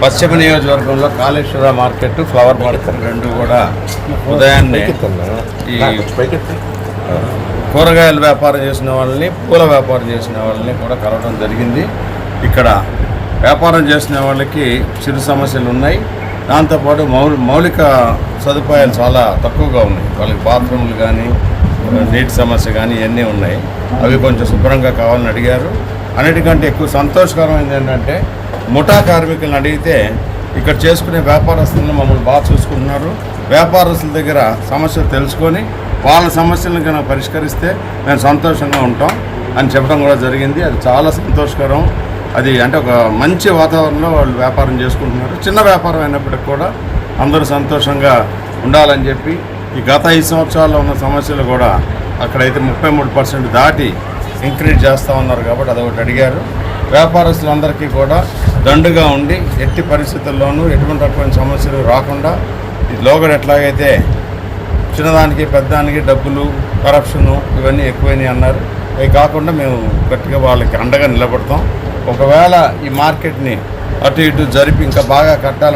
పశ్చిమ నియోజకవర్గంలో Kaleshwara market flower market రెండు కూడా ఉదయాన్నే ఈ కూరగాయల వ్యాపారం చేసిన వాళ్ళని పూల వ్యాపారం చేసిన వాళ్ళని కూడా కలవడం జరిగింది. ఇక్కడ వ్యాపారం చేసిన వాళ్ళకి చిరు సమస్యలు ఉన్నాయి. దాంతోపాటు మౌలిక సదుపాయాలు చాలా తక్కువగా ఉన్నాయి. వాళ్ళకి బాత్రూమ్లు కానీ నీటి సమస్య కానీ ఇవన్నీ ఉన్నాయి. అవి కొంచెం శుభ్రంగా కావాలని అడిగారు. అన్నిటికంటే ఎక్కువ సంతోషకరమైంది ఏంటంటే ముఠా కార్మికులను అడిగితే ఇక్కడ చేసుకునే వ్యాపారస్తులను మమ్మల్ని బాగా చూసుకుంటున్నారు. వ్యాపారస్తుల దగ్గర సమస్యలు తెలుసుకొని వాళ్ళ సమస్యలను కనుక పరిష్కరిస్తే మేము సంతోషంగా ఉంటాం అని చెప్పడం కూడా జరిగింది. అది చాలా సంతోషకరం. అది అంటే ఒక మంచి వాతావరణంలో వాళ్ళు వ్యాపారం చేసుకుంటున్నారు. చిన్న వ్యాపారం అయినప్పటికీ కూడా అందరూ సంతోషంగా ఉండాలని చెప్పి ఈ గత ఐదు సంవత్సరాల్లో ఉన్న సమస్యలు కూడా అక్కడైతే ముప్పై మూడు పర్సెంట్ దాటి ఇంక్రీజ్ చేస్తూ ఉన్నారు కాబట్టి అదొకటి అడిగారు. వ్యాపారస్తులందరికీ కూడా దండుగా ఉండి ఎట్టి పరిస్థితుల్లోనూ ఎటువంటి రకమైన సమస్యలు రాకుండా ఈ లోగడ ఎట్లాగైతే చిన్నదానికి పెద్దదానికి డబ్బులు కరప్షను ఇవన్నీ ఎక్కువైనాయి అన్నారు. అవి కాకుండా మేము గట్టిగా వాళ్ళకి అండగా నిలబడతాం. ఒకవేళ ఈ మార్కెట్ని అటు ఇటు జరిపి ఇంకా బాగా కట్టాలని